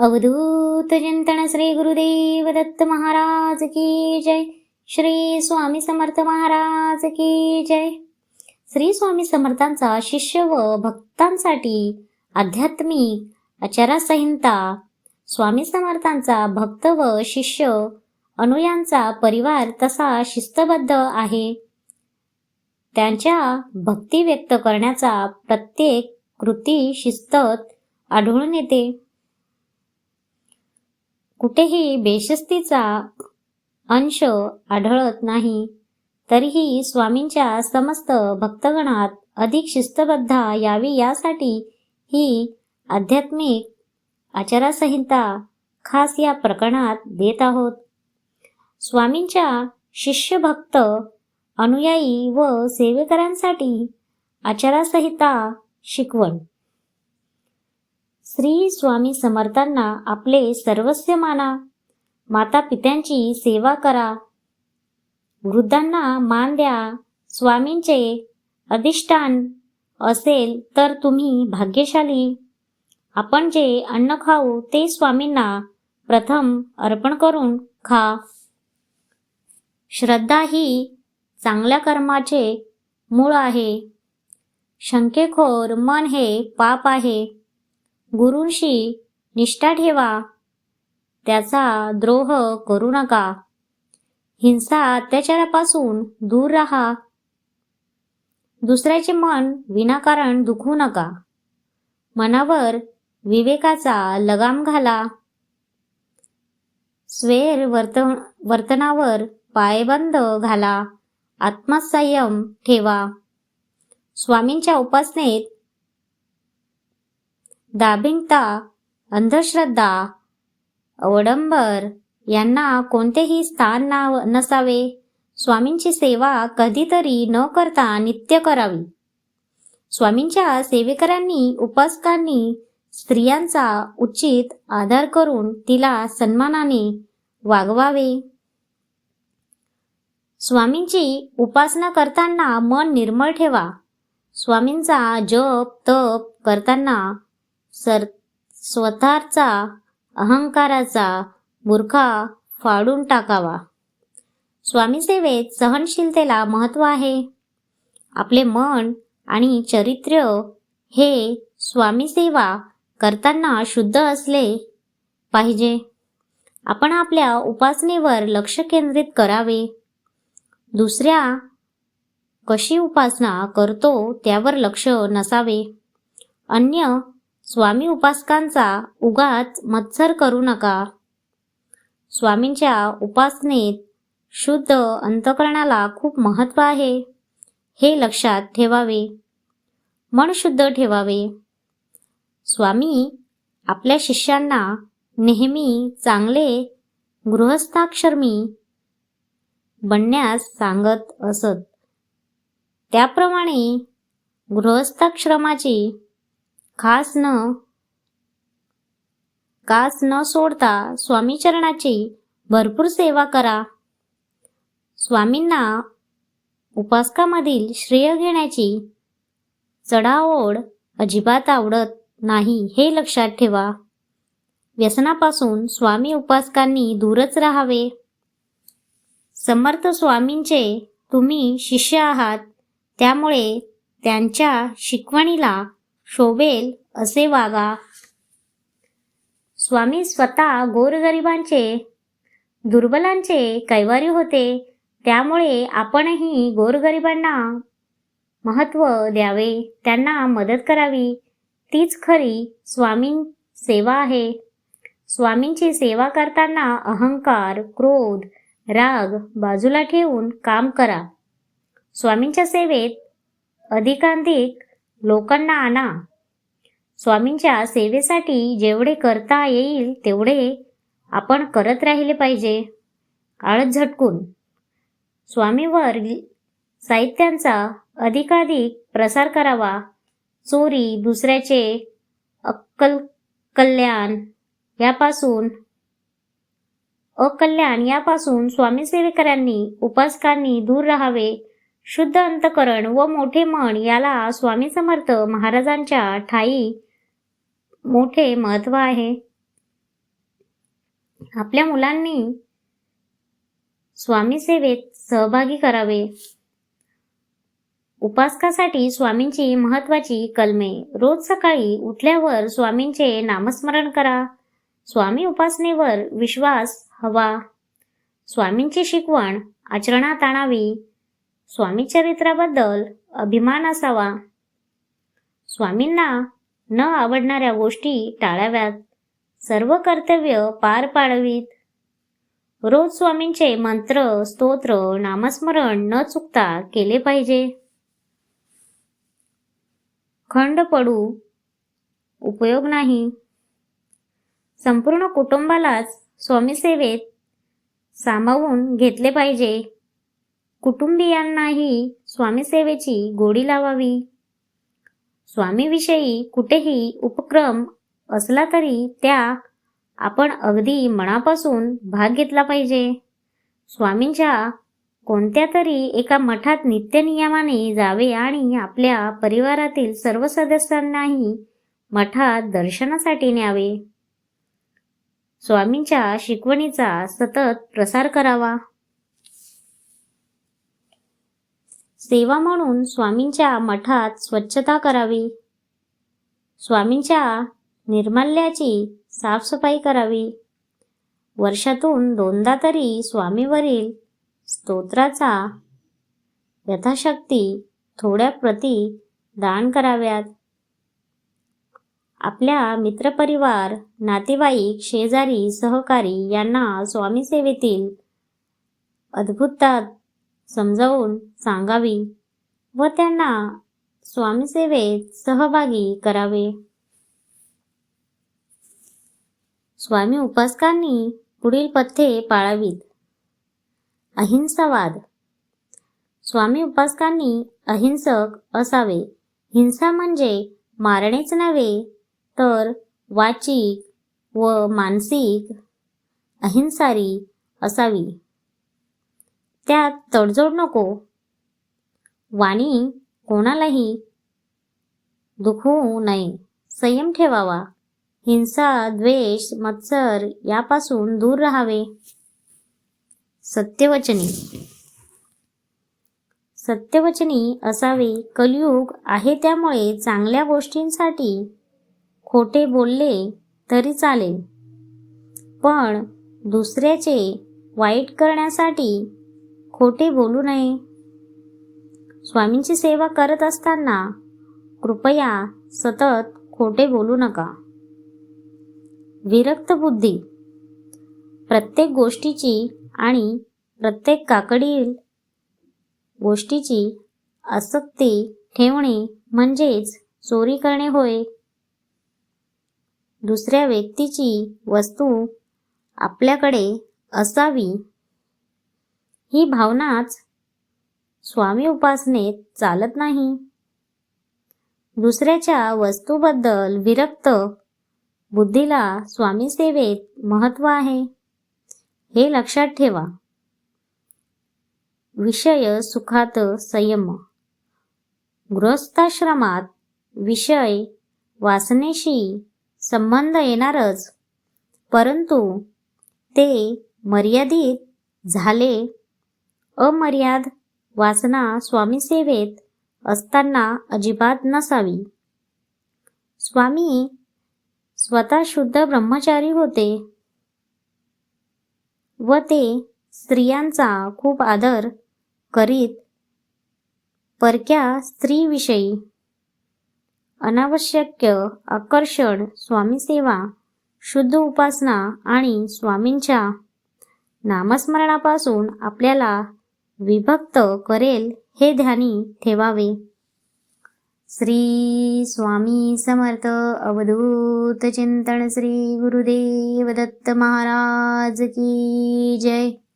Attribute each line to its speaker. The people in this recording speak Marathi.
Speaker 1: अवधूत चिंतन श्री गुरुदेव दत्त महाराज की जय. श्री स्वामी समर्थ महाराज की जय. श्री स्वामी समर्थांचा शिष्य व भक्तांसाठी आध्यात्मिक आचारसंहिता स्वामी समर्थांचा भक्त व शिष्य अनुयांचा परिवार तसा शिस्तबद्ध आहे. त्यांच्या भक्ती व्यक्त करण्याचा प्रत्येक कृती शिस्तत आढळून येते. कुठेही बेशिस्तीचा अंश आढळत नाही तरीही स्वामींच्या समस्त भक्तगणात अधिक शिस्तबद्ध यावी यासाठी ही आध्यात्मिक आचारसंहिता खास या प्रकरणात देत आहोत. स्वामींच्या शिष्यभक्त अनुयायी व सेवेकरांसाठी आचारसंहिता शिकवण. श्री स्वामी समर्थांना आपले सर्वस्व माना. माता पित्यांची सेवा करा. वृद्धांना मान द्या. स्वामींचे अधिष्ठान असेल तर तुम्ही भाग्यशाली. आपण जे अन्न खाऊ ते स्वामींना प्रथम अर्पण करून खा. श्रद्धा ही चांगल्या कर्माचे मूळ आहे. शंकेखोर मन हे पाप आहे. गुरूंशी निष्ठा ठेवा. त्याचा द्रोह करू नका. हिंसा अत्याचारापासून दूर राहा. दुसऱ्याचे मन विनाकारण दुखू नका. मनावर विवेकाचा लगाम घाला. स्वेर वर्त वर्तनावर पायबंद घाला. आत्मसंयम ठेवा. स्वामींच्या उपासनेत दाबिंगता अंधश्रद्धा अवडंबर यांना कोणतेही स्थान ना नसावे. स्वामींची सेवा कधीतरी न करता नित्य करावी. स्वामींच्या सेवेकरांनी उपासकांनी स्त्रियांचा उचित आदर करून तिला सन्मानाने वागवावे. स्वामींची उपासना करताना मन निर्मळ ठेवा. स्वामींचा जप तप करताना सर स्वतःचा अहंकाराचा बुरखा फाडून टाकावा. स्वामी सेवेत सहनशीलतेला महत्त्व आहे. आपले मन आणि चरित्र हे स्वामीसेवा करताना शुद्ध असले पाहिजे. आपण आपल्या उपासनेवर लक्ष केंद्रित करावे. दुसऱ्या कशी उपासना करतो त्यावर लक्ष नसावे. अन्य स्वामी उपासकांचा उगाच मत्सर करू नका. स्वामींच्या उपासनेत शुद्ध अंतकरणाला खूप महत्त्व आहे. हे लक्षात ठेवावे. मन शुद्ध ठेवावे. स्वामी आपल्या शिष्यांना नेहमी चांगले गृहस्थाक्षरमी बनण्यास सांगत असत. त्याप्रमाणे गृहस्थाश्रमाची खास न कास न सोडता स्वामीचरणाची भरपूर सेवा करा. स्वामींना उपासकामधील श्रेय घेण्याची चढाओढ अजिबात आवडत नाही हे लक्षात ठेवा. व्यसनापासून स्वामी उपासकांनी दूरच राहावे. समर्थ स्वामींचे तुम्ही शिष्य आहात त्यामुळे त्यांच्या शिकवणीला शोभेल असे वागा. स्वामी स्वतः गोरगरिबांचे दुर्बलांचे कैवारी होते. त्यामुळे आपणही गोरगरिबांना महत्त्व द्यावे. त्यांना मदत करावी. तीच खरी स्वामी सेवा आहे. स्वामींची सेवा करताना अहंकार क्रोध राग बाजूला ठेवून काम करा. स्वामींच्या सेवेत अधिकाधिक लोकांना आणा. स्वामींच्या सेवेसाठी जेवढे करता येईल तेवढे आपण करत राहिले पाहिजे. आळत झटकून. स्वामीवर साहित्यांचा अधिकाधिक प्रसार करावा. चोरी दुसऱ्याचे अक्कल कल्याण यापासून अकल्याण यापासून स्वामी सेवेकरांनी उपासकांनी दूर राहावे. शुद्ध अंतकरण व मोठे मन याला स्वामी समर्थ महाराजांच्या ठाई मोठे महत्त्व आहे. आपल्या मुलांनी स्वामी सेवेत सहभागी करावे. उपासकासाठी स्वामींची महत्वाची कलमे. रोज सकाळी उठल्यावर स्वामींचे नामस्मरण करा. स्वामी उपासनेवर विश्वास हवा. स्वामींची शिकवण आचरणात आणावी. स्वामी चरित्राबद्दल अभिमान असावा. स्वामींना न आवडणाऱ्या गोष्टी टाळाव्यात. सर्व कर्तव्य पार पाडवीत. रोज स्वामींचे मंत्र स्तोत्र नामस्मरण न चुकता केले पाहिजे. खंड पडू. उपयोग नाही. संपूर्ण कुटुंबालाच स्वामी सेवेत सामावून घेतले पाहिजे. कुटुंबियांनाही स्वामीसेवेची गोडी लावावी. स्वामीविषयी कुठेही उपक्रम असला तरी त्या आपण अगदी मनापासून भाग घेतला पाहिजे. स्वामींच्या कोणत्या तरी एका मठात नित्यनियमाने जावे आणि आपल्या परिवारातील सर्व सदस्यांनाही मठात दर्शनासाठी न्यावे. स्वामींच्या शिकवणीचा सतत प्रसार करावा. सेवा म्हणून स्वामींच्या मठात स्वच्छता करावी. स्वामींच्या निर्माल्याची साफसफाई करावी. वर्षातून दोनदा तरी स्वामीवरील स्तोत्राचा यथाशक्ती थोड्या प्रती दान कराव्यात. आपल्या मित्रपरिवार नातेवाईक शेजारी सहकारी यांना स्वामीसेवेतील अद्भुतात समजावून सांगावी व त्यांना स्वामीसेवेत सहभागी करावे. स्वामी उपासकांनी पुढील पथ्ये पाळावीत. अहिंसावाद. स्वामी उपासकांनी अहिंसक असावे. हिंसा म्हणजे मारणेच नव्हे तर वाचिक व मानसिक अहिंसारी असावी. त्यात तडजोड नको. वाणी कोणालाही दुखवू नये. संयम ठेवावा. हिंसा द्वेष मत्सर यापासून दूर राहावे. सत्यवचनी. सत्यवचनी असावे. कलयुग आहे त्यामुळे चांगल्या गोष्टींसाठी खोटे बोलले तरी चालेल. पण दुसऱ्याचे वाईट करण्यासाठी खोटे बोलू नये. स्वामींची सेवा करत असताना कृपया सतत खोटे बोलू नका. विरक्त बुद्धी. प्रत्येक गोष्टीची आणि प्रत्येक काकडील गोष्टीची आसक्ती ठेवणे म्हणजेच चोरी करणे होय. दुसऱ्या व्यक्तीची वस्तू आपल्याकडे असावी ही भावनाच स्वामी उपासनेत चालत नाही. दुसऱ्याच्या वस्तूबद्दल विरक्त बुद्धीला स्वामी सेवेत महत्त्व आहे. हे लक्षात ठेवा. विषय सुखात संयम. गृहस्थाश्रमात विषय वासनेशी संबंध येणारच परंतु ते मर्यादित झाले अमर्याद वासना स्वामीसेवेत असताना अजिबात नसावी. स्वामी स्वतः शुद्ध ब्रह्मचारी होते व ते स्त्रियांचा खूप आदर करीत परक्या स्त्रीविषयी अनावश्यक आकर्षण स्वामी सेवा शुद्ध उपासना आणि स्वामींच्या नामस्मरणापासून आपल्याला विभक्त करेल हे ध्यानी ठेवावे. श्री स्वामी समर्थ अवधूत चिंतन श्री गुरुदेव दत्त महाराज की जय.